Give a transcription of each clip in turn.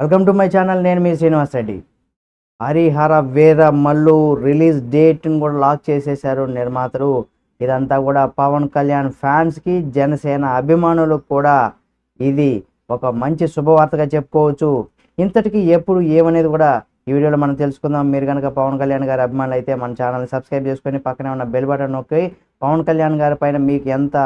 Welcome to my channel నేను మీ Srinivas Reddy. Harihara Veera Mallu release డేట్ని కూడా లాక్ చేసేశారు నిర్మాతలు. ఇదంతా కూడా పవన్ కళ్యాణ్ ఫ్యాన్స్కి జనసేన అభిమానులకు కూడా ఇది ఒక మంచి శుభవార్తగా చెప్పుకోవచ్చు. ఇంతటికి ఎప్పుడు ఏమనేది కూడా ఈ వీడియోలో మనం తెలుసుకుందాం. మీరు కనుక పవన్ కళ్యాణ్ గారి అభిమానులు అయితే మన ఛానల్ని సబ్స్క్రైబ్ చేసుకొని పక్కనే ఉన్న బెల్ బటన్ నొక్కి పవన్ కళ్యాణ్ గారి పైన మీకు ఎంత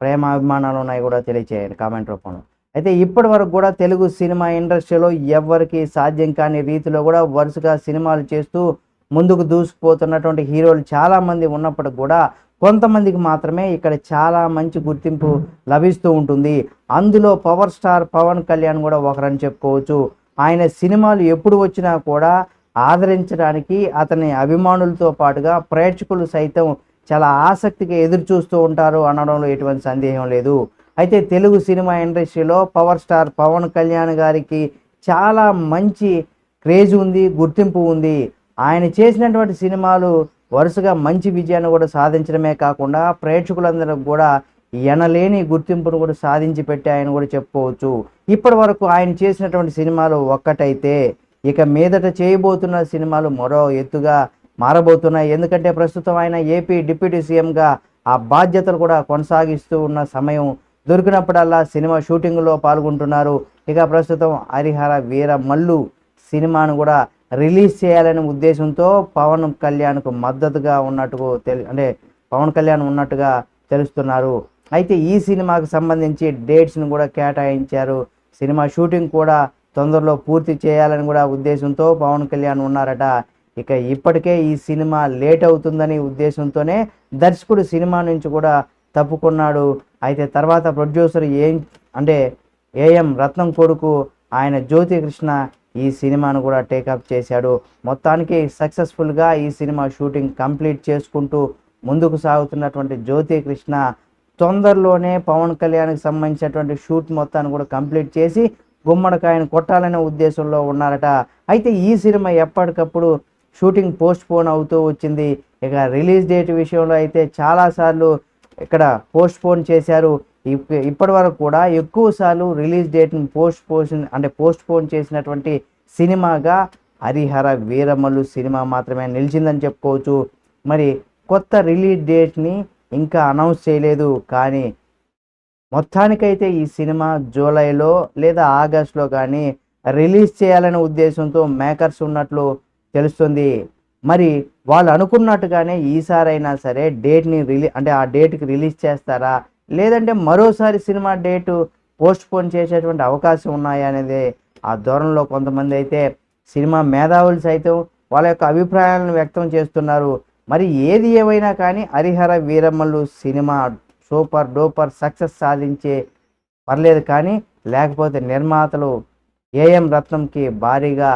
ప్రేమ అభిమానాలు ఉన్నాయో కూడా తెలియచేయండి కామెంట్ రూపంలో. అయితే ఇప్పటి వరకు కూడా తెలుగు సినిమా ఇండస్ట్రీలో ఎవరికి సాధ్యం కాని రీతిలో కూడా వరుసగా సినిమాలు చేస్తూ ముందుకు దూసుకుపోతున్నటువంటి హీరోలు చాలామంది ఉన్నప్పటికి కూడా కొంతమందికి మాత్రమే ఇక్కడ చాలా మంచి గుర్తింపు లభిస్తూ ఉంటుంది. అందులో పవర్ స్టార్ పవన్ కళ్యాణ్ కూడా ఒకరని చెప్పుకోవచ్చు. ఆయన సినిమాలు ఎప్పుడు వచ్చినా కూడా ఆదరించడానికి అతని అభిమానులతో పాటుగా ప్రేక్షకులు సైతం చాలా ఆసక్తిగా ఎదురు చూస్తూ ఉంటారు అనడంలో ఎటువంటి సందేహం లేదు. అయితే తెలుగు సినిమా ఇండస్ట్రీలో పవర్ స్టార్ పవన్ కళ్యాణ్ గారికి చాలా మంచి క్రేజ్ ఉంది గుర్తింపు ఉంది. ఆయన చేసినటువంటి సినిమాలు వరుసగా మంచి విజయాన్ని కూడా సాధించడమే కాకుండా ప్రేక్షకులందరూ కూడా ఎనలేని గుర్తింపును కూడా సాధించి పెట్టి ఆయన కూడా చెప్పుకోవచ్చు. ఇప్పటి వరకు ఆయన చేసినటువంటి సినిమాలు ఒక్కటైతే ఇక మీదట చేయబోతున్న సినిమాలు మరో ఎత్తుగా మారబోతున్నాయి. ఎందుకంటే ప్రస్తుతం ఆయన ఏపీ డిప్యూటీ సీఎంగా ఆ బాధ్యతలు కూడా కొనసాగిస్తూ ఉన్న సమయం దొరికినప్పుడల్లా సినిమా షూటింగ్లో పాల్గొంటున్నారు. ఇక ప్రస్తుతం హరిహర వీర మల్లు సినిమాను కూడా రిలీజ్ చేయాలనే ఉద్దేశంతో పవన్ కళ్యాణ్కు మద్దతుగా ఉన్నట్టు తెలి అంటే పవన్ కళ్యాణ్ ఉన్నట్టుగా తెలుస్తున్నారు. అయితే ఈ సినిమాకు సంబంధించి డేట్స్ని కూడా కేటాయించారు. సినిమా షూటింగ్ కూడా తొందరలో పూర్తి చేయాలని కూడా ఉద్దేశంతో పవన్ కళ్యాణ్ ఉన్నారట. ఇక ఇప్పటికే ఈ సినిమా లేట్ అవుతుందని ఉద్దేశంతోనే దర్శకుడు సినిమా నుంచి కూడా తప్పుకున్నాడు. అయితే తర్వాత ప్రొడ్యూసర్ ఏం అంటే ఏఎం రత్నం కొడుకు ఆయన జ్యోతి కృష్ణ ఈ సినిమాను కూడా టేకప్ చేశాడు. మొత్తానికి సక్సెస్ఫుల్గా ఈ సినిమా షూటింగ్ కంప్లీట్ చేసుకుంటూ ముందుకు సాగుతున్నటువంటి జ్యోతి కృష్ణ తొందరలోనే పవన్ కళ్యాణ్కి సంబంధించినటువంటి షూట్ మొత్తాన్ని కూడా కంప్లీట్ చేసి గుమ్మడికాయను కొట్టాలనే ఉద్దేశంలో ఉన్నారట. అయితే ఈ సినిమా ఎప్పటికప్పుడు షూటింగ్ పోస్ట్ పోన్ అవుతూ వచ్చింది. ఇక రిలీజ్ డేట్ విషయంలో అయితే చాలాసార్లు ఇక్కడ పోస్ట్ పోన్ చేశారు. ఇప్పటి వరకు కూడా ఎక్కువసార్లు రిలీజ్ డేట్ని పోస్ట్ పోషన్ అంటే పోస్ట్ పోన్ చేసినటువంటి సినిమాగా హరిహర వీరమల్లు సినిమా మాత్రమే నిలిచిందని చెప్పుకోవచ్చు. మరి కొత్త రిలీజ్ డేట్ని ఇంకా అనౌన్స్ చేయలేదు. కానీ మొత్తానికైతే ఈ సినిమా జూలైలో లేదా ఆగస్టులో కానీ రిలీజ్ చేయాలనే ఉద్దేశంతో మేకర్స్ ఉన్నట్లు తెలుస్తుంది. మరి వాళ్ళు అనుకున్నట్టుగానే ఈసారైనా సరే డేట్ని రిలీ అంటే ఆ డేట్కి రిలీజ్ చేస్తారా? లేదంటే మరోసారి సినిమా డేటు పోస్ట్ పోన్ చేసేటువంటి అవకాశం ఉన్నాయా అనేది ఆ ధోరణిలో కొంతమంది అయితే సినిమా మేధావులు సైతం వాళ్ళ యొక్క అభిప్రాయాలను వ్యక్తం చేస్తున్నారు. మరి ఏది ఏమైనా కానీ Harihara Veeramallu cinema super duper success సాధించే పర్లేదు కానీ లేకపోతే నిర్మాతలు ఏఎం రత్నంకి భారీగా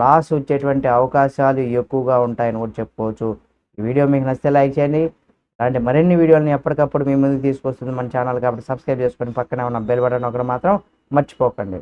లాస్ వచ్చేటువంటి అవకాశాలు ఎక్కువగా ఉంటాయని కూడా చెప్పుకోవచ్చు. ఈ వీడియో మీకు నచ్చితే లైక్ చేయండి. అలాంటి మరిన్ని వీడియోలని ఎప్పటికప్పుడు మీ ముందుకు తీసుకొస్తుంది మన ఛానల్ కాబట్టి సబ్స్క్రైబ్ చేసుకొని పక్కనే ఉన్న బెల్ బటన్ ఒకటి మాత్రం మర్చిపోకండి.